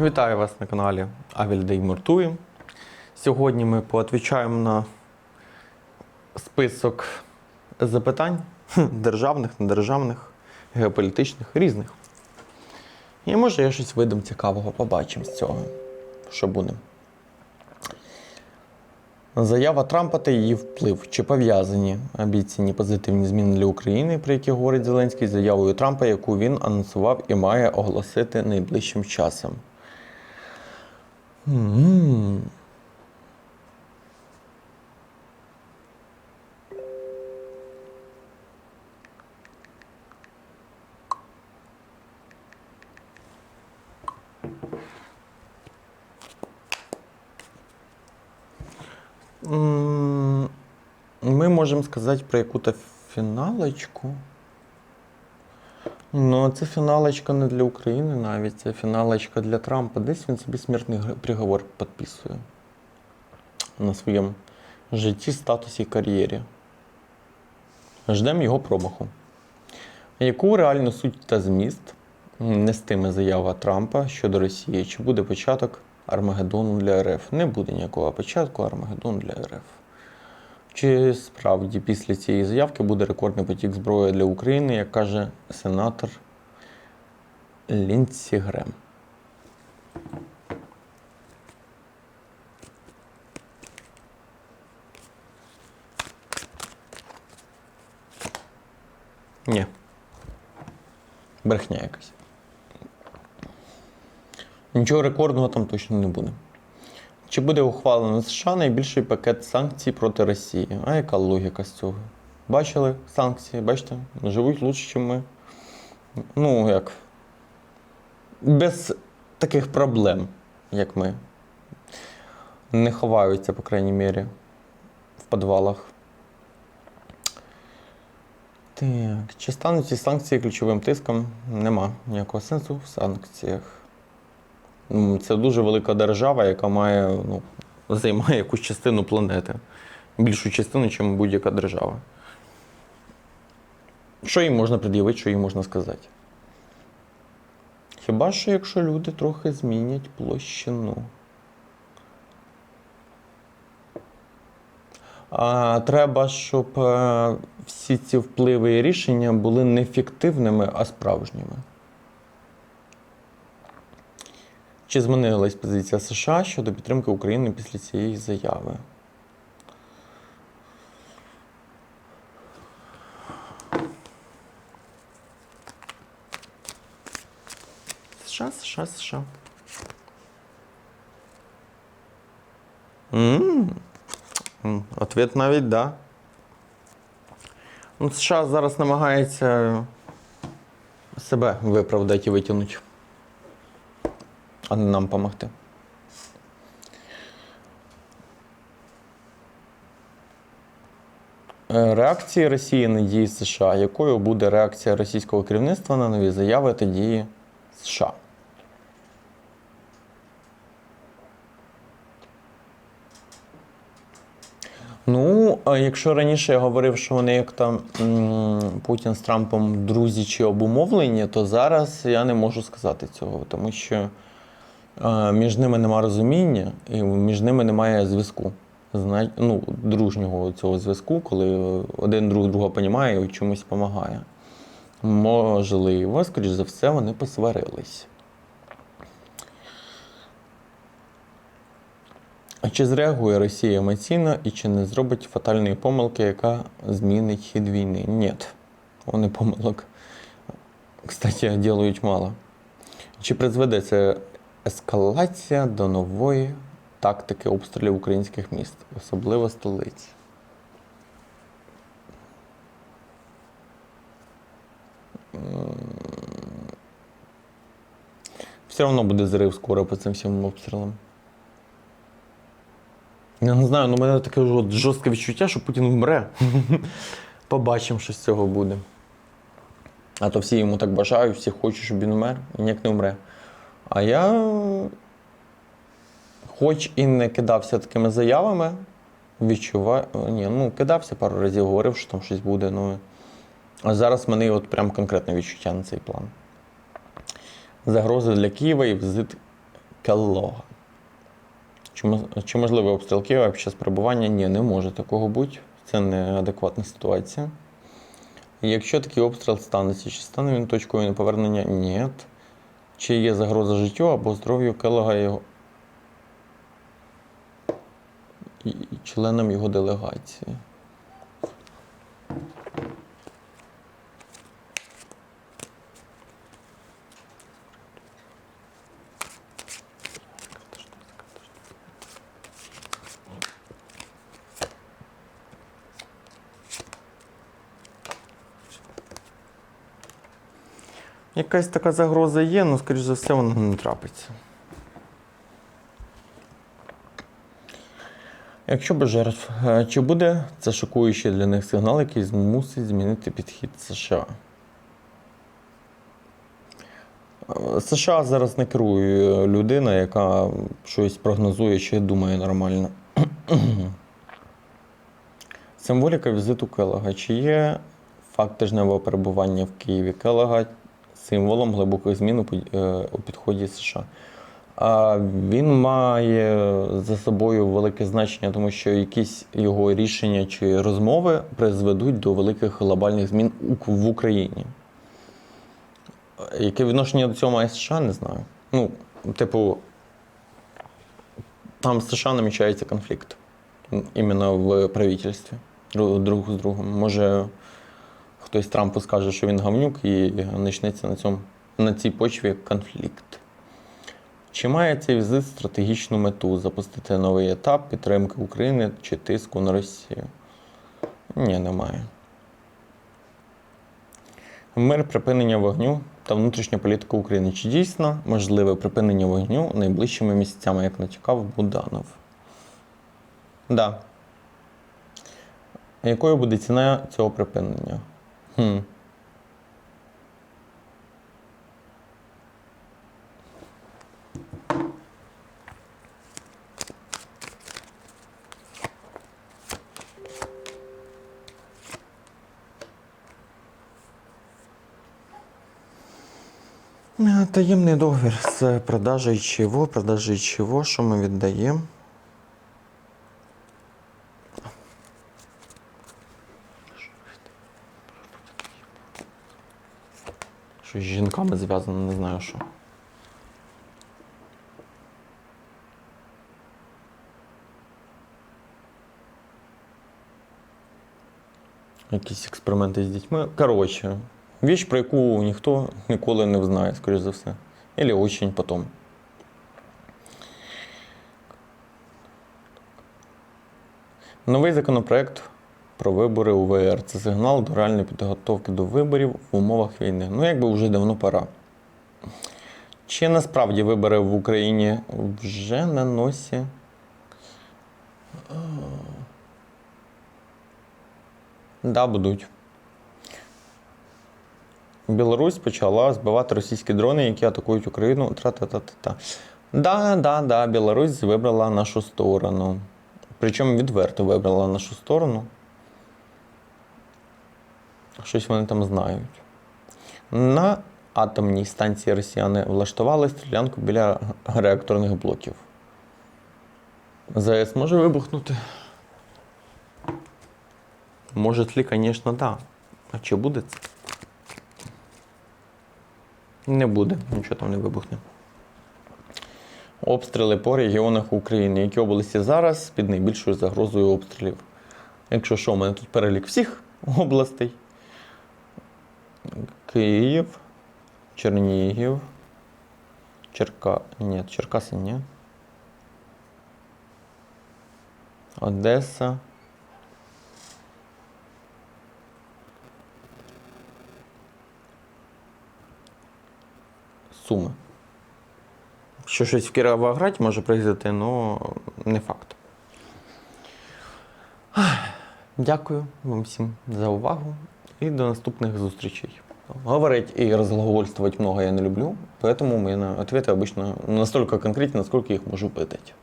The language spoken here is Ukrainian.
Вітаю вас на каналі Авільдей Муртує. Сьогодні ми поотвічаємо на список запитань державних, недержавних, геополітичних, різних. І може я щось видам цікавого, побачимо з цього, що буде. Заява Трампа та її вплив. Чи пов'язані обіцяні позитивні зміни для України, про які говорить Зеленський, з заявою Трампа, яку він анонсував і має оголосити найближчим часом? М. М, Ми можемо сказати про яку-то фіналочку. Ну, це фіналочка не для України навіть, це фіналочка для Трампа. Десь він собі смертний приговор підписує на своєму житті, статусі і кар'єрі. Ждемо його промаху. Яку реальну суть та зміст нестиме заява Трампа щодо Росії? Чи буде початок Армагеддону для РФ? Не буде ніякого початку Армагеддону для РФ. Чи справді після цієї заявки буде рекордний потік зброї для України, як каже сенатор Ліндсі Грем? Ні. Брехня якась. Нічого рекордного там точно не буде. Чи буде ухвалено США найбільший пакет санкцій проти Росії? А яка логіка з цього? Бачили санкції, бачите, живуть лучше, ніж ми. Ну, як. Без таких проблем, як ми. Не ховаються, по крайній мірі, в підвалах. Так, чи стануть ці санкції ключовим тиском? Нема ніякого сенсу в санкціях. Це дуже велика держава, яка має, ну, займає якусь частину планети. Більшу частину, ніж будь-яка держава. Що їм можна пред'явити, що їм можна сказати? Хіба що якщо люди трохи змінять площину? А, треба, щоб е, всі ці впливи і рішення були не фіктивними, а справжніми. Чи змінилась позиція США щодо підтримки України після цієї заяви? США, США, США. М, м, Ответ навіть да. Ну, США зараз намагається себе виправдати і витягнути а не нам допомогти. Е, Реакції Росії на дії США. Якою буде реакція російського керівництва на нові заяви та дії США? Ну, якщо раніше я говорив, що вони як там Путін з Трампом друзі чи обумовлені, то зараз я не можу сказати цього, тому що між ними нема розуміння і між ними немає зв'язку. Ну, дружнього цього зв'язку, коли один друг друга понімає і чомусь допомагає. Можливо, скоріш за все, вони посварились. Чи зреагує Росія емоційно і чи не зробить фатальної помилки, яка змінить хід війни? Ні. Вони помилок, кстати, ділають мало. Чи призведе це ескалація до нової тактики обстрілів українських міст, особливо столиці? Все одно буде зрив скоро по цим всім обстрілам. Я не знаю, ну у мене таке жорстке відчуття, що Путін вмре. Побачимо, що з цього буде. А то всі йому так бажають, всі хочуть, щоб він умер, і ніяк не вмре. А я, хоч і не кидався такими заявами, відчуваю. Ні, ну кидався пару разів, говорив, що там щось буде. Ну, А зараз в мене от прям конкретне відчуття на цей план. Загрози для Києва і візит Келлога. Чи можливий обстріл Києва під час перебування? Ні, не може такого бути. Це неадекватна ситуація. Якщо такий обстріл станеться, чи стане він точкою неповернення? Ні. Чи є загроза життю або здоров'ю Келога його і членам його делегації? Якась така загроза є, але, скоріш за все, вона не трапиться. Якщо без жертв, е, чи буде це шокуючий для них сигнал, який змусить змінити підхід США? Е, США зараз не керує людина, яка щось прогнозує чи думає нормально. Символіка візиту Келлога. Чи є факт тижневого перебування в Києві Келлога символом глибоких змін е, у підході США? А Він має за собою велике значення, тому що якісь його рішення чи розмови призведуть до великих глобальних змін в Україні. Яке відношення до цього має США, не знаю. Ну, типу, там з США намічається конфлікт. Іменно в правительстві. Друг з другом. Може, хтось Трампу скаже, що він гавнюк, і почнеться на, на цій почві конфлікт. Чи має цей візит стратегічну мету запустити новий етап підтримки України чи тиску на Росію? Ні, немає. Мир припинення вогню та внутрішня політика України. Чи дійсно можливе припинення вогню найближчими місяцями, як натякав Буданов? Да. Якою буде ціна цього припинення? Хм. Е, Таємний договір з продажі чого, продажі чого, що ми віддаємо. З жінками зв'язано, не знаю що. Якісь експерименти з дітьми. Коротше, віч, про яку ніхто ніколи не знає, скоріш за все. Или очень потом. Новий законопроект про вибори у ВР. Це сигнал до реальної підготовки до виборів в умовах війни. Ну, якби вже давно пора. Чи насправді вибори в Україні вже на носі? Да, будуть. Білорусь почала збивати російські дрони, які атакують Україну. Тра-та-та-та-та. Да, да, да, Білорусь вибрала нашу сторону. Причому відверто вибрала нашу сторону. Щось вони там знають. На атомній станції росіяни влаштували стрілянку біля реакторних блоків. ЗАЕС може вибухнути? Може ли, звісно, да. А чи буде це? Не буде, нічого там не вибухне. Обстріли по регіонах України. Які області зараз під найбільшою загрозою обстрілів? Якщо що, у мене тут перелік всіх областей. Київ, Чернігів, Черка... Ні, Черкаси ні. Одеса. Суми. Якщо щось в Кіровограді може приїздити, але не факт. Дякую вам всім за увагу і до наступних зустрічей. Говорить и разглагольствовать много я не люблю, поэтому у меня ответы обычно настолько конкретны, насколько я их могу выдать.